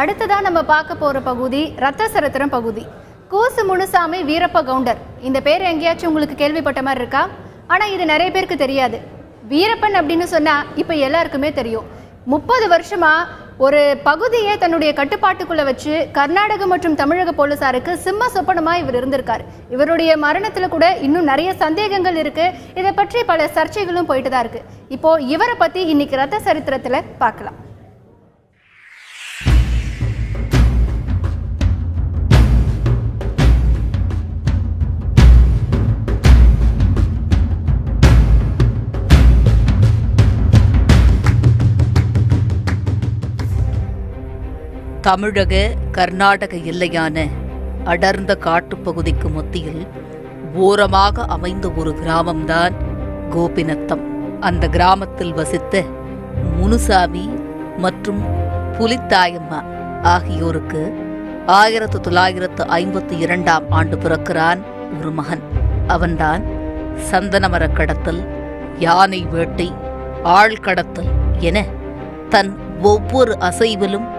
அடுத்ததாக நம்ம பார்க்க போகிற பகுதி ரத்த சரித்திரம் பகுதி. கூசு முனுசாமி வீரப்ப கவுண்டர். இந்த பேர் எங்கேயாச்சும் உங்களுக்கு கேள்விப்பட்ட மாதிரி இருக்கா? ஆனால் இது நிறைய பேருக்கு தெரியாது. வீரப்பன் அப்படின்னு சொன்னால் இப்போ எல்லாருக்குமே தெரியும். முப்பது வருஷமாக ஒரு பகுதியை தன்னுடைய கட்டுப்பாட்டுக்குள்ளே வச்சு கர்நாடக மற்றும் தமிழக போலீசாருக்கு சிம்ம சொப்பனமாக இவர் இருந்திருக்கார். இவருடைய மரணத்தில் கூட இன்னும் நிறைய சந்தேகங்கள் இருக்குது இதை பற்றி பல சர்ச்சைகளும் போயிட்டு தான் இருக்குது இப்போது இவரை பற்றி இன்னைக்கு ரத்த சரித்திரத்தில் பார்க்கலாம். தமிழக கர்நாடக எல்லையான அடர்ந்த காட்டுப்பகுதிக்கு மத்தியில் ஓரமாக அமைந்த ஒரு கிராமம்தான் கோபிநத்தம். அந்த கிராமத்தில் வசித்த முனுசாமி மற்றும் புலித்தாயம்மா ஆகியோருக்கு ஆயிரத்து தொள்ளாயிரத்து ஐம்பத்தி இரண்டாம் ஆண்டு பிறக்கிறான் ஒரு மகன். அவன்தான் சந்தனமரக் கடத்தல் யானை வேட்டை ஆள் கடத்தல் என தன் ஒவ்வொரு அசைவிலும்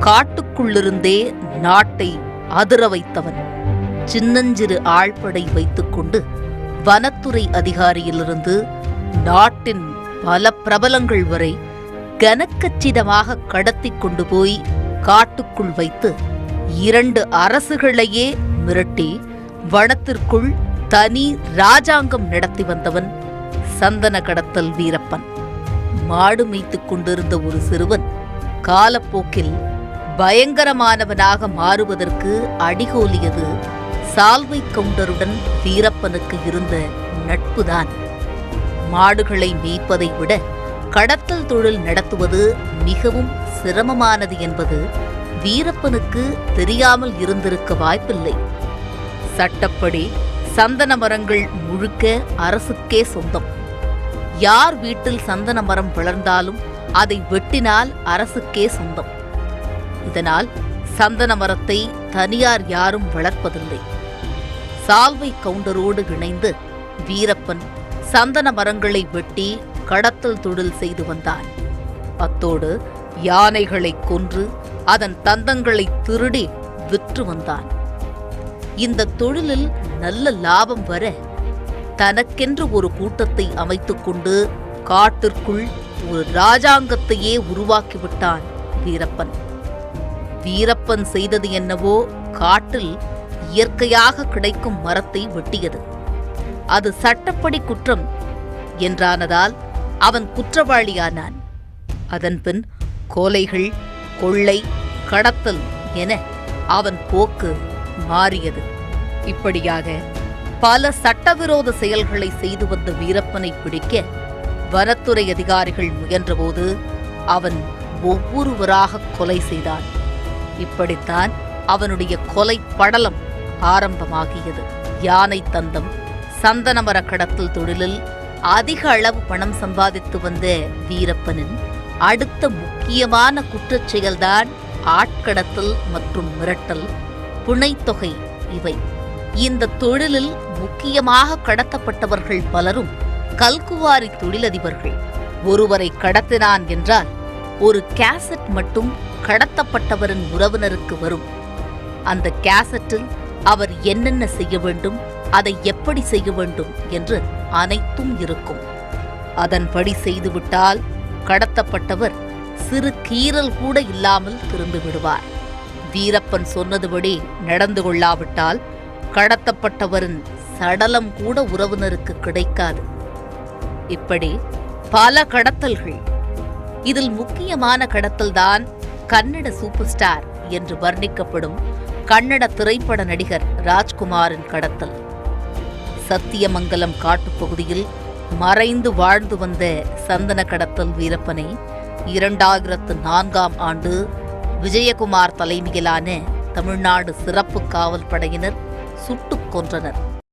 காட்டுக்குள்ளிருந்தே நாட்டை அதிர வைத்தவன். சின்னஞ்சிறு ஆழ்படை வைத்துக்கொண்டு வனத்துறை அதிகாரியிலிருந்து நாட்டின் பல பிரபலங்கள் வரை கனக்கச்சிதமாக கடத்தி கொண்டு போய் காட்டுக்குள் வைத்து இரண்டு அரசுகளையே மிரட்டி வனத்திற்குள் தனி ராஜாங்கம் நடத்தி வந்தவன் சந்தன கடத்தல் வீரப்பன். மாடு மேய்த்துக் கொண்டிருந்த ஒரு சிறுவன் காலப்போக்கில் பயங்கரமானவனாக மாறுவதற்கு அடிகோலியது சால்வை கவுண்டருடன் வீரப்பனுக்கு இருந்த நட்புதான். மாடுகளை மேய்ப்பதை விட கடத்தல் தொழில் நடத்துவது மிகவும் சிரமமானது என்பது வீரப்பனுக்கு தெரியாமல் இருந்திருக்க வாய்ப்பில்லை. சட்டப்படி சந்தன மரங்கள் முழுக்க அரசுக்கே சொந்தம். யார் வீட்டில் சந்தன மரம் வளர்ந்தாலும் அதை வெட்டினால் அரசுக்கே சொந்தம். இதனால் சந்தன மரத்தை தனியார் யாரும் வளர்ப்பதில்லை. சால்வை கவுண்டரோடு இணைந்து வீரப்பன் சந்தன மரங்களை வெட்டி கடத்தல் தொழில் செய்து வந்தான். அத்தோடு யானைகளை கொன்று அதன் தந்தங்களை திருடி விற்று வந்தான். இந்த தொழிலில் நல்ல லாபம் வர தனக்கென்று ஒரு கூட்டத்தை அமைத்துக்கொண்டு காட்டிற்குள் ஒரு ராஜாங்கத்தையே உருவாக்கிவிட்டான் வீரப்பன். வீரப்பன் செய்தது என்னவோ காட்டில் இயற்கையாக கிடைக்கும் மரத்தை வெட்டியது. அது சட்டப்படி குற்றம் என்றானதால் அவன் குற்றவாளியானான். அதன்பின் கோலைகள் கொள்ளை கடத்தல் என அவன் போக்கு மாறியது. இப்படியாக பல சட்டவிரோத செயல்களை செய்து வந்த வீரப்பனை பிடிக்க வனத்துறை அதிகாரிகள் முயன்றபோது அவன் ஒவ்வொருவராக கொலை செய்தான். இப்படித்தான் அவனுடைய கொலை படலம் ஆரம்பமாகியது. யானை தந்தம் சந்தனமர கடத்தல் தொழிலில் அதிக அளவு பணம் சம்பாதித்து வந்த வீரப்பனின் அடுத்த முக்கியமான குற்றச் செயல்தான் ஆட்கடத்தல் மற்றும் மிரட்டல் புனைத்தொகை இவை. இந்த தொழிலில் முக்கியமாக கடத்தப்பட்டவர்கள் பலரும் கல்குவாரி தொழிலதிபர்கள். ஒருவரை கடத்தினான் என்றால் ஒரு கேசட் மட்டும் கடத்தப்பட்டவரின் உறவினருக்கு வரும். அந்த கேசட்டில் அவர் என்னென்ன செய்ய வேண்டும் அதை எப்படி செய்ய வேண்டும் என்று அனைத்தும் இருக்கும். அதன்படி செய்துவிட்டால் கடத்தப்பட்டவர் சிறு கீறல் கூட இல்லாமல் திரும்பி விடுவார். வீரப்பன் சொன்னதுபடி நடந்து கொள்ளாவிட்டால் கடத்தப்பட்டவரின் சடலம் கூட உறவினருக்கு கிடைக்காது. இப்படி பல கடத்தல்கள் இதில் முக்கியமான கடத்தல்தான் கன்னட சூப்பர் ஸ்டார் என்று வர்ணிக்கப்படும் கன்னட திரைப்பட நடிகர் ராஜ்குமாரின் கடத்தல். சத்தியமங்கலம் காட்டுப்பகுதியில் மறைந்து வாழ்ந்து வந்த சந்தன கடத்தல் வீரப்பனை இரண்டாயிரத்து நான்காம் ஆண்டு விஜயகுமார் தலைமையிலான தமிழ்நாடு சிறப்பு காவல் படையினர் சுட்டுக் கொன்றனர்.